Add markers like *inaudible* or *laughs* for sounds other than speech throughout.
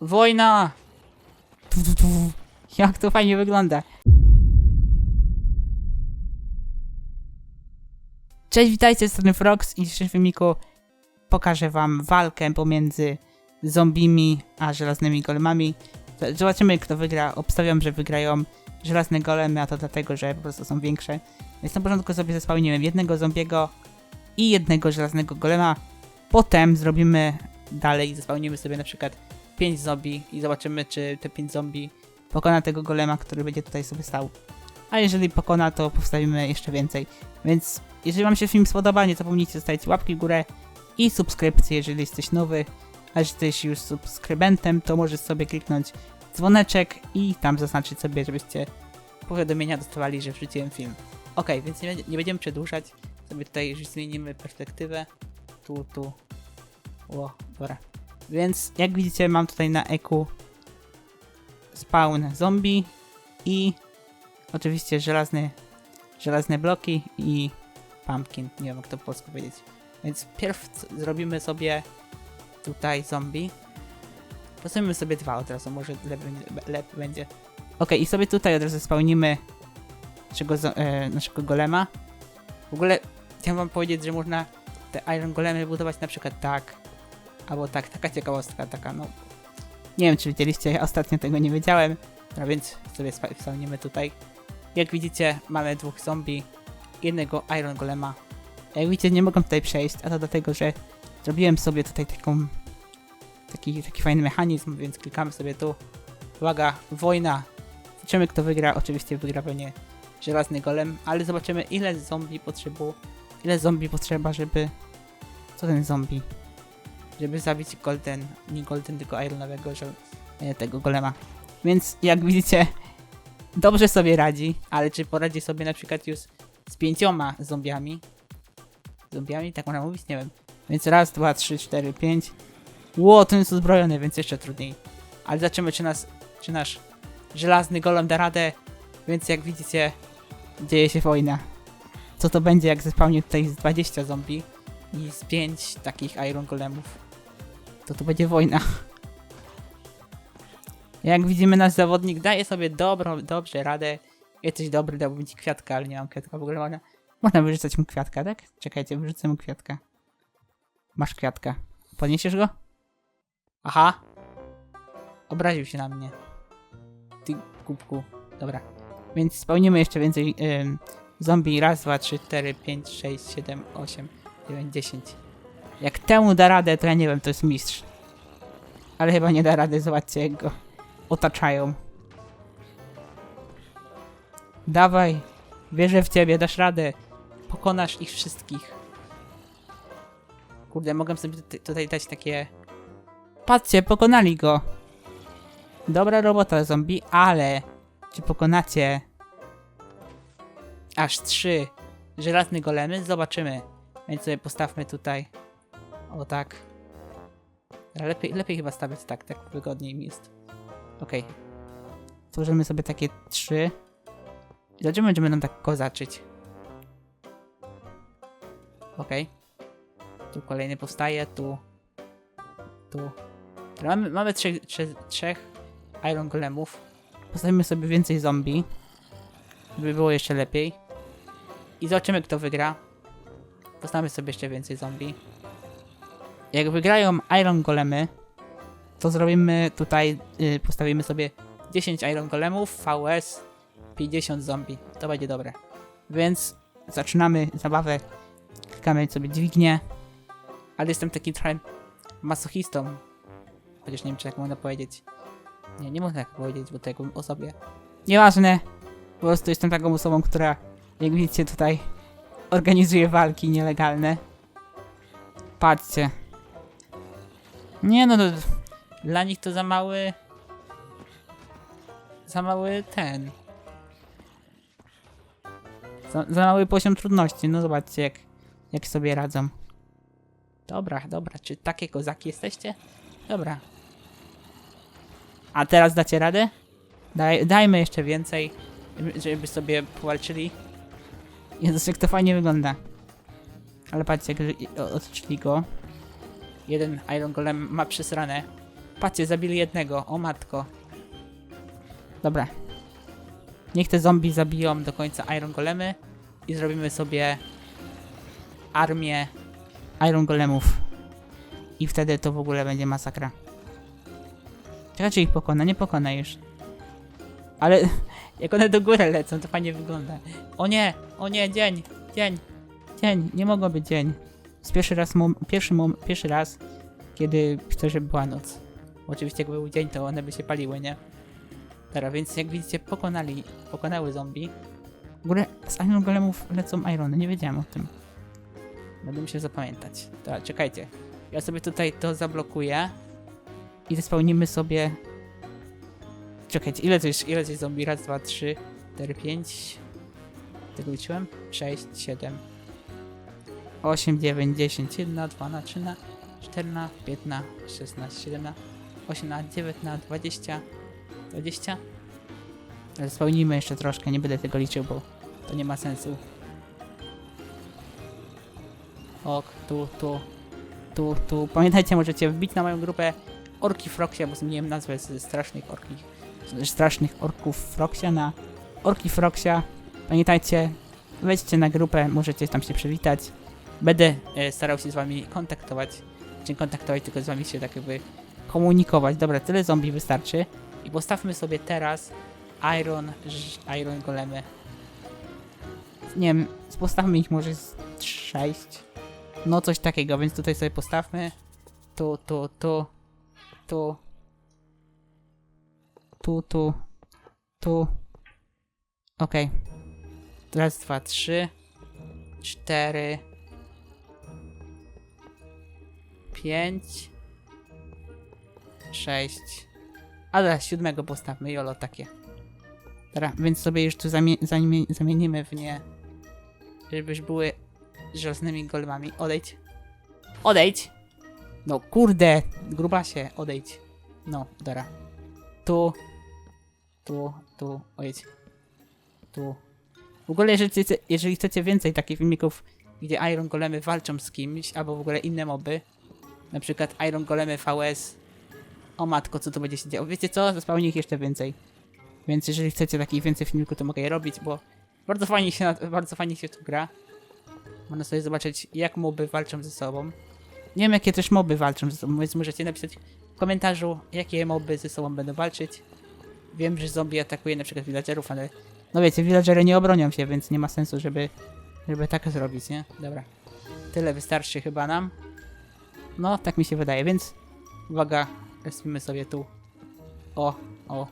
Wojna! Jak to fajnie wygląda. Cześć, witajcie, z strony Frogs i w dzisiejszym filmiku pokażę wam walkę pomiędzy zombimi a żelaznymi golemami. Zobaczymy kto wygra. Obstawiam, że wygrają żelazne golemy, a to dlatego, że po prostu są większe. Więc na początku sobie zespałniłem jednego zombiego i jednego żelaznego golema. Potem zrobimy dalej, zespałnimy sobie na przykład 5 zombie i zobaczymy, czy te 5 zombie pokona tego golema, który będzie tutaj sobie stał. A jeżeli pokona, to powstawimy jeszcze więcej. Więc jeżeli wam się film spodoba, nie zapomnijcie zostawić łapki w górę i subskrypcję, jeżeli jesteś nowy. A jeżeli jesteś już subskrybentem, to możesz sobie kliknąć dzwoneczek i tam zaznaczyć sobie, żebyście powiadomienia dostawali, że wrzuciłem film. Ok, więc nie, nie będziemy przedłużać. Sobie tutaj już zmienimy perspektywę. Tu, tu. O, dobra. Więc jak widzicie, mam tutaj na eku spawn zombie i oczywiście żelazny, żelazne bloki i pumpkin. Nie wiem jak to po polsku powiedzieć. Więc pierw zrobimy sobie tutaj zombie. Postawimy sobie dwa od razu, może lepiej, lepiej będzie. Ok, i sobie tutaj od razu spełnimy naszego, e, naszego golema. W ogóle chciałem wam powiedzieć, że można te Iron Golemy budować na przykład tak, albo tak, taka ciekawostka, taka no... Nie wiem, czy widzieliście, ja ostatnio tego nie wiedziałem, no więc sobie spełnimy tutaj. Jak widzicie, mamy dwóch zombie, jednego Iron Golema. Jak widzicie, nie mogę tutaj przejść, a to dlatego, że zrobiłem sobie tutaj taką... Taki, taki fajny mechanizm, więc klikamy sobie tu. Uwaga, wojna. Zobaczymy kto wygra, oczywiście wygra pewnie żelazny golem, ale zobaczymy ile zombie potrzebu, ile zombie potrzeba, żeby... Co ten zombie? Żeby zabić golden, nie golden, tylko ironowego, e, tego golema. Więc jak widzicie, dobrze sobie radzi, ale czy poradzi sobie na przykład już z pięcioma zombiami? Zombiami? Tak można mówić? Nie wiem. Więc raz, dwa, trzy, cztery, pięć. Ło, ten jest uzbrojony, więc jeszcze trudniej. Ale zobaczymy, czy, nas, czy nasz żelazny golem da radę. Więc jak widzicie, dzieje się wojna. Co to będzie, jak zespałnie tutaj z 20 zombie i z 5 takich Iron Golemów? To to będzie wojna. Jak widzimy, nasz zawodnik daje sobie dobro, dobrze radę. Jesteś dobry, dałbym ci kwiatka, ale nie mam kwiatka. W ogóle można, można wyrzucać mu kwiatka, tak? Czekajcie, wyrzucę mu kwiatka. Masz kwiatka. Podniesiesz go? Aha. Obraził się na mnie. Ty kubku. Dobra. Więc spełnimy jeszcze więcej ym, zombie. Raz, dwa, trzy, cztery, pięć, sześć, siedem, osiem, dziewięć, dziesięć. Jak temu da radę, to ja nie wiem, to jest mistrz. Ale chyba nie da rady, zobaczcie jak go otaczają. Dawaj, wierzę w ciebie, dasz radę. Pokonasz ich wszystkich. Kurde, mogę sobie tutaj- dać takie... Patrzcie, pokonali go. Dobra robota zombie, ale czy pokonacie aż trzy żelazne golemy? Zobaczymy. Więc sobie postawmy tutaj. O tak. Lepiej, lepiej chyba stawiać tak, tak wygodniej mi jest. Okej. Tworzymy sobie takie trzy. I zobaczymy, czy będą tak kozaczyć. Okej. Tu kolejny powstaje, tu. Tu. Mamy, mamy trzech, trzech, trzech Iron Golemów. Postawimy sobie więcej zombie. Żeby było jeszcze lepiej. I zobaczymy, kto wygra. Postawimy sobie jeszcze więcej zombie. Jak wygrają Iron Golemy, to zrobimy tutaj, y, postawimy sobie 10 Iron Golemów, VS, 50 zombie. To będzie dobre. Więc zaczynamy zabawę. Klikamy sobie dźwignię. Ale jestem takim trochę masochistą. Chociaż nie wiem, czy tak można powiedzieć. Nie, nie można tak powiedzieć, bo to jakbym o sobie. Nieważne. Po prostu jestem taką osobą, która, jak widzicie tutaj, organizuje walki nielegalne. Patrzcie. Nie no, to, dla nich to za mały... Za mały ten... Za, za mały poziom trudności. No zobaczcie, jak, jak sobie radzą. Dobra, dobra. Czy takie kozaki jesteście? Dobra. A teraz dacie radę? Daj, dajmy jeszcze więcej, żeby- sobie powalczyli. Jezus, jak to fajnie wygląda. Ale patrzcie, jak otoczyli go. Jeden Iron Golem ma przesrane. Patrzcie, zabili jednego. O matko. Dobra. Niech te zombie zabiją do końca Iron Golemy i zrobimy sobie armię Iron Golemów. I wtedy to w ogóle będzie masakra. Czekaj, czy ich pokona? Nie pokona już. Ale *laughs* jak one do góry lecą, to fajnie wygląda. O nie, o nie, dzień, dzień, dzień, nie mogło być dzień. Pierwszy raz, mom- pierwszy, mom- pierwszy raz, kiedy chcę, była noc. Oczywiście jakby był dzień, to one by się paliły, nie? Dobra, więc jak widzicie, pokonali, pokonały zombie. W ogóle z Iron Golemów lecą Irony, nie wiedziałem o tym. Będę musiał zapamiętać. Dobra, czekajcie. Ja sobie tutaj to zablokuję. I zespełnimy sobie... Czekajcie, ile to jest, ile to jest zombie? Raz, dwa, trzy, cztery, pięć... Tego liczyłem? Sześć, siedem... Osiem, dziewięć, dziesięć, jedna, dwa, trzyna, czterna, piętna, szesnaście, siedemna, osiemna, dziewiętna, dwadzieścia, dwadzieścia. Ale Spełnijmy jeszcze troszkę, nie będę tego liczył, bo to nie ma sensu. Ok, tu, tu, tu, tu. Pamiętajcie, możecie wbić na moją grupę Orki Froksia, bo zmieniłem nazwę z strasznych orki, strasznych orków Froksia na Orki Froksia. Pamiętajcie, wejdźcie na grupę, możecie tam się przywitać. Będę e, starał się z wami kontaktować, czy nie kontaktować, tylko z wami się tak jakby komunikować. Dobra, tyle zombie wystarczy. I postawmy sobie teraz Iron, Iron Golemy. Nie wiem, postawmy ich może z 6. No coś takiego, więc tutaj sobie postawmy. Tu, tu, tu, tu. Tu, tu, tu. Okej. Raz, dwa, trzy, cztery, pięć, sześć. A teraz siódmego postawmy, jolo takie. Dobra, więc sobie już tu zamie zamie zamienimy w nie, żeby już były żelaznymi golemami. Odejdź. Odejdź! No kurde, grubasie, odejdź. No, dobra. Tu, tu, tu, ojedź. Tu. W ogóle, jeżeli jeżeli chcecie więcej takich filmików, gdzie Iron Golemy walczą z kimś, albo w ogóle inne moby, na przykład Iron Golemy VS, o matko, co tu będzie się działo. Wiecie co? Zaspełni ich jeszcze więcej. Więc jeżeli chcecie takich więcej filmików, to mogę je robić, bo bardzo fajnie się, bardzo fajnie się tu gra. Można sobie zobaczyć, jak moby walczą ze sobą. Nie wiem, jakie też moby walczą ze sobą, więc możecie napisać w komentarzu, jakie moby ze sobą będą walczyć. Wiem, że zombie atakuje na przykład villagerów, ale no wiecie, villagery nie obronią się, więc nie ma sensu, żeby, żeby tak zrobić, nie? Dobra. Tyle wystarczy chyba nam. No, tak mi się wydaje, więc uwaga, respimy sobie tu. O, o.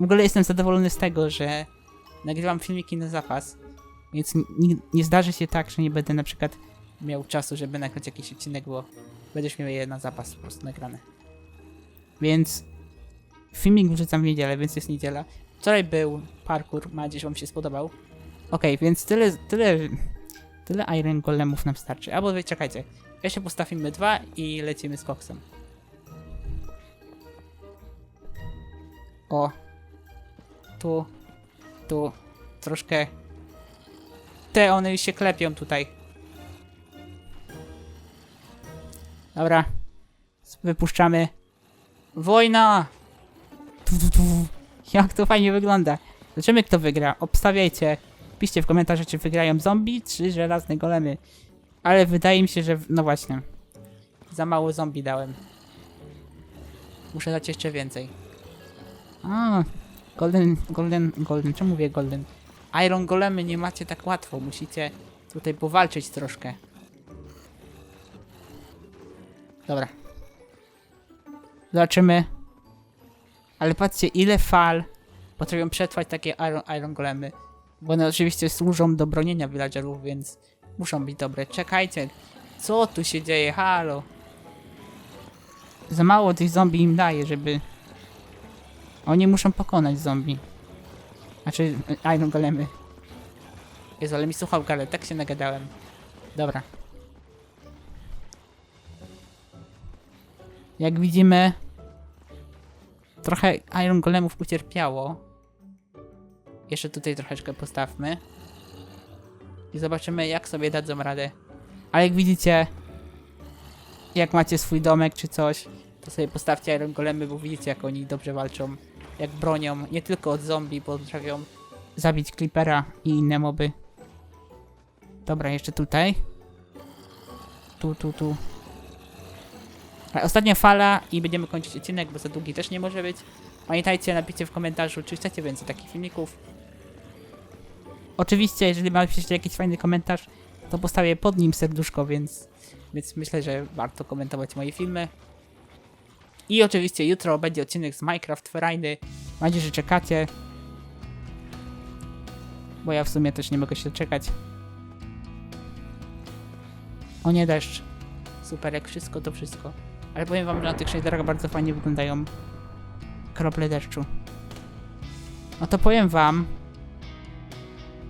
W ogóle jestem zadowolony z tego, że nagrywam filmiki na zapas, więc nie, nie zdarzy się tak, że nie będę na przykład miał czasu, żeby nagrać jakiś odcinek, bo będziesz miał je na zapas po prostu nagrane. Więc filmik wrzucam w niedzielę, więc jest niedziela. Wczoraj był parkour, mam nadzieję, że wam się spodobał. Okej, więc tyle, tyle, tyle Iron Golemów nam starczy. Albo wy czekajcie, jeszcze postawimy dwa i lecimy z koksem. O. Tu. Tu. Troszkę. Te one już się klepią tutaj. Dobra. Wypuszczamy. Wojna! Tu, tu, tu. Jak to fajnie wygląda. Zobaczymy kto wygra. Obstawiajcie. Piszcie w komentarzach czy wygrają zombie czy żelazne golemy. Ale wydaje mi się, że... No właśnie. Za mało zombie dałem. Muszę dać jeszcze więcej. A, golden, golden, golden, czemu mówię golden? Iron golemy nie macie tak łatwo, musicie tutaj powalczyć troszkę. Dobra. Zobaczymy. Ale patrzcie, ile fal potrafią przetrwać takie Iron, Iron golemy. Bo one oczywiście służą do bronienia villagerów, więc muszą być dobre. Czekajcie, co tu się dzieje? Halo. Za mało tych zombie im daje, żeby oni muszą pokonać zombie. Znaczy, Iron Golemy. Jezu, ale mi słuchał ale tak się nagadałem. Dobra. Jak widzimy, trochę Iron Golemów ucierpiało. Jeszcze tutaj troszeczkę postawmy. I zobaczymy, jak sobie dadzą radę. Ale jak widzicie, jak macie swój domek czy coś, to sobie postawcie Iron Golemy, bo widzicie jak oni dobrze walczą, jak bronią, nie tylko od zombie, bo potrafią zabić Clippera i inne moby. Dobra, jeszcze tutaj. Tu, tu, tu. A Ostatnia fala i będziemy kończyć odcinek, bo za długi też nie może być. Pamiętajcie, napiszcie w komentarzu, czy chcecie więcej takich filmików. Oczywiście, jeżeli napiszecie jakiś fajny komentarz, to postawię pod nim serduszko, więc, więc myślę, że warto komentować moje filmy. I oczywiście jutro będzie odcinek z Minecraft Ferajny. Mam nadzieję, że czekacie. Bo ja w sumie też nie mogę się doczekać. O nie, deszcz. Super, jak wszystko to wszystko. Ale powiem wam, że na tych shaderach bardzo fajnie wyglądają krople deszczu. No to powiem wam,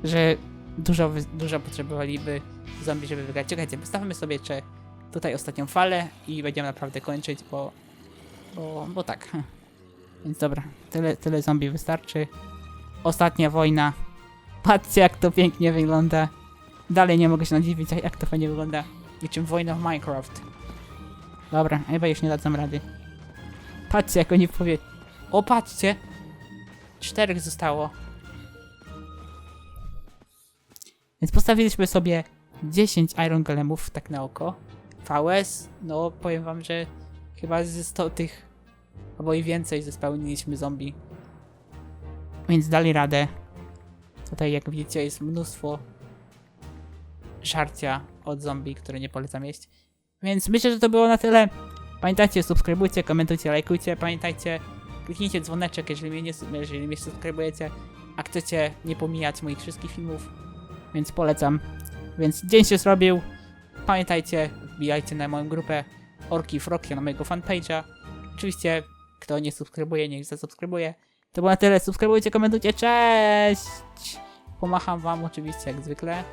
że dużo, dużo potrzebowaliby zombie, żeby wygrać. Czekajcie, postawmy sobie jeszcze tutaj ostatnią falę i będziemy naprawdę kończyć, bo, bo, bo tak. *laughs* Więc dobra, tyle, tyle zombie wystarczy. Ostatnia wojna. Patrzcie jak to pięknie wygląda. Dalej nie mogę się nadziwić, jak to fajnie wygląda. Niczym wojna w Minecraft. Dobra, chyba już nie dadzą rady. Patrzcie jak oni powie... O, patrzcie! Czterech zostało. Więc postawiliśmy sobie 10 Iron Golemów, tak na oko. VS, no powiem wam, że chyba ze 100 tych, albo i więcej zespełniliśmy zombie. Więc dali radę. Tutaj jak widzicie jest mnóstwo żarcia od zombie, które nie polecam jeść. Więc myślę, że to było na tyle. Pamiętajcie, subskrybujcie, komentujcie, lajkujcie. Pamiętajcie, kliknijcie dzwoneczek, jeżeli mnie, nie, jeżeli mnie subskrybujecie, a chcecie nie pomijać moich wszystkich filmów. Więc polecam. Więc dzień się zrobił. Pamiętajcie, wbijajcie na moją grupę Orki Frokio na mojego fanpage'a. Oczywiście, kto nie subskrybuje, niech zasubskrybuje. To było na tyle. Subskrybujcie, komentujcie. Cześć! Pomacham wam oczywiście jak zwykle.